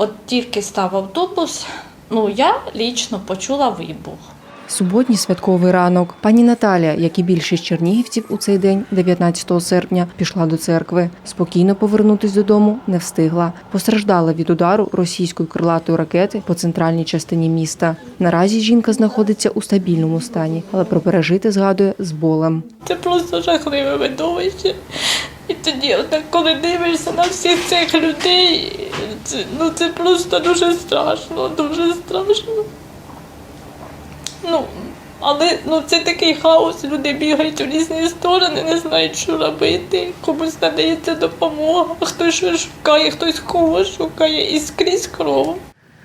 от тільки став автобус, ну я лічно почула вибух. Суботній святковий ранок. Пані Наталія, як і більшість чернігівців у цей день, 19 серпня, пішла до церкви. Спокійно повернутись додому не встигла. Постраждала від удару російської крилатої ракети по центральній частині міста. Наразі жінка знаходиться у стабільному стані, але про пережити згадує з болем. Це просто жахливе видовище. І тоді, отак, коли дивишся на всіх цих людей, це, ну це просто дуже страшно, дуже страшно. Ну, але ну, це такий хаос, люди бігають у різні сторони, не знають, що робити. Комусь надається допомога, хтось щось шукає, хтось кого шукає і скрізь кров.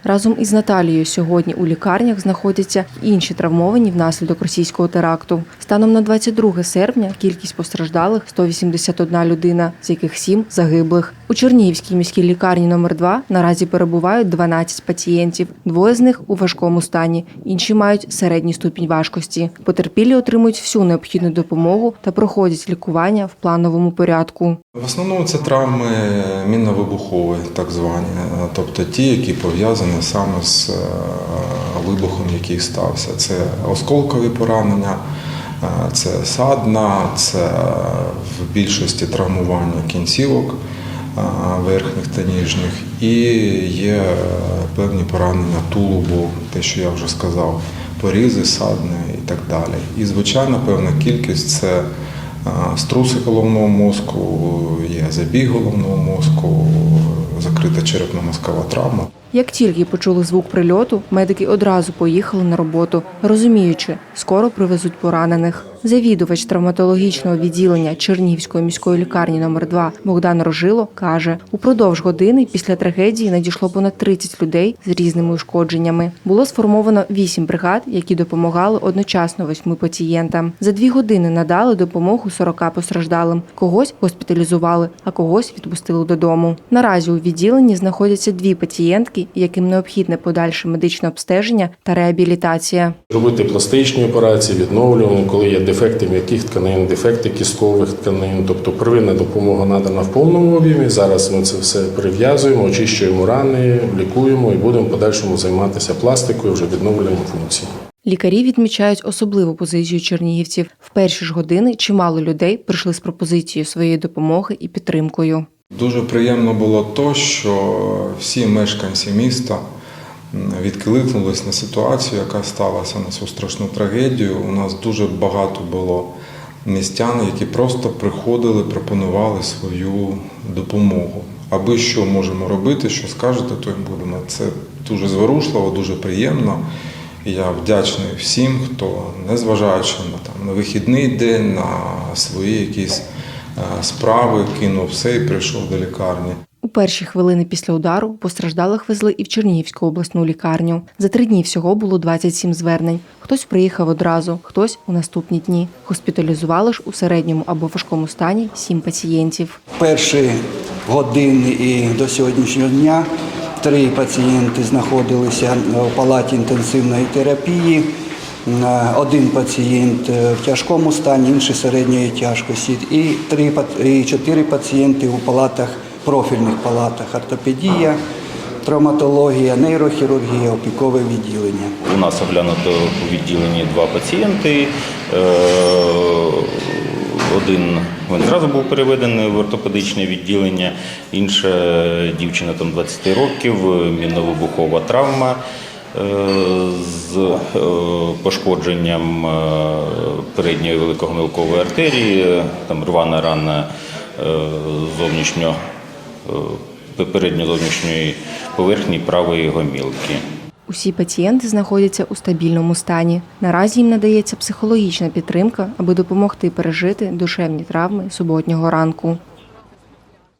Разом із Наталією сьогодні у лікарнях знаходяться інші травмовані внаслідок російського теракту. Станом на 22 серпня кількість постраждалих 181 людина, з яких 7 загиблих. У Чернігівській міській лікарні номер 2 наразі перебувають 12 пацієнтів. Двоє з них у важкому стані, інші мають середній ступінь важкості. Потерпілі отримують всю необхідну допомогу та проходять лікування в плановому порядку. В основному це травми мінно-вибухові, так звані, тобто ті, які пов'язані саме з е, вибухом, який стався. Це осколкові поранення, е, це садна, це в більшості травмування кінцівок е, верхніх та ніжніх, і є певні поранення тулубу, те, що я вже сказав, порізи, садни і так далі. І звичайно, певна кількість це. Струси головного мозку, є забіг головного мозку, закрита черепно-мозкова травма. Як тільки почули звук прильоту, медики одразу поїхали на роботу, розуміючи, скоро привезуть поранених. Завідувач травматологічного відділення Чернігівської міської лікарні номер 2 Богдан Рожило каже: упродовж години після трагедії надійшло понад 30 людей з різними ушкодженнями. Було сформовано 8 бригад, які допомагали одночасно восьми пацієнтам. За дві години надали допомогу 40 постраждалим. Когось госпіталізували, а когось відпустили додому. Наразі у відділенні знаходяться дві пацієнтки, яким необхідне подальше медичне обстеження та реабілітація. Робити пластичні операції, відновлювання, коли є дефекти м'яких тканин, дефекти кісткових тканин, тобто первинна допомога надана в повному об'ємі. Зараз ми це все прив'язуємо, очищуємо рани, лікуємо і будемо подальшому займатися пластикою, вже відновлюємо функції. Лікарі відмічають особливу позицію чернігівців. В перші ж години чимало людей прийшли з пропозицією своєї допомоги і підтримкою. Дуже приємно було то, що всі мешканці міста відкликнулись на ситуацію, яка сталася на цю страшну трагедію. У нас дуже багато було містян, які просто приходили, пропонували свою допомогу. Аби що можемо робити, що скажете, то й будемо. Це дуже зворушливо, дуже приємно. Я вдячний всім, хто, незважаючи на там на вихідний день, на свої якісь справи, кинув все і прийшов до лікарні. У перші хвилини після удару постраждалих везли і в Чернігівську обласну лікарню. За три дні всього було 27 звернень. Хтось приїхав одразу, хтось у наступні дні. Госпіталізували ж у середньому або важкому стані сім пацієнтів. перші години і до сьогоднішнього дня три пацієнти знаходилися в палаті інтенсивної терапії. Один пацієнт е, в тяжкому стані, інший середньої тяжкості, і три і чотири пацієнти у палатах, профільних палатах ортопедія, травматологія, нейрохірургія, опікове відділення. У нас оглянуто у відділенні два пацієнти. Е, Один він зразу був переведений в ортопедичне відділення, інша дівчина там 20 років, мінно-вибухова травма з е, пошкодженням е, передньої великогомілкової артерії, там рвана рана е, зовнішньо е, передньо-зовнішньої поверхні правої гомілки. Усі пацієнти знаходяться у стабільному стані. Наразі їм надається психологічна підтримка, аби допомогти пережити душевні травми суботнього ранку.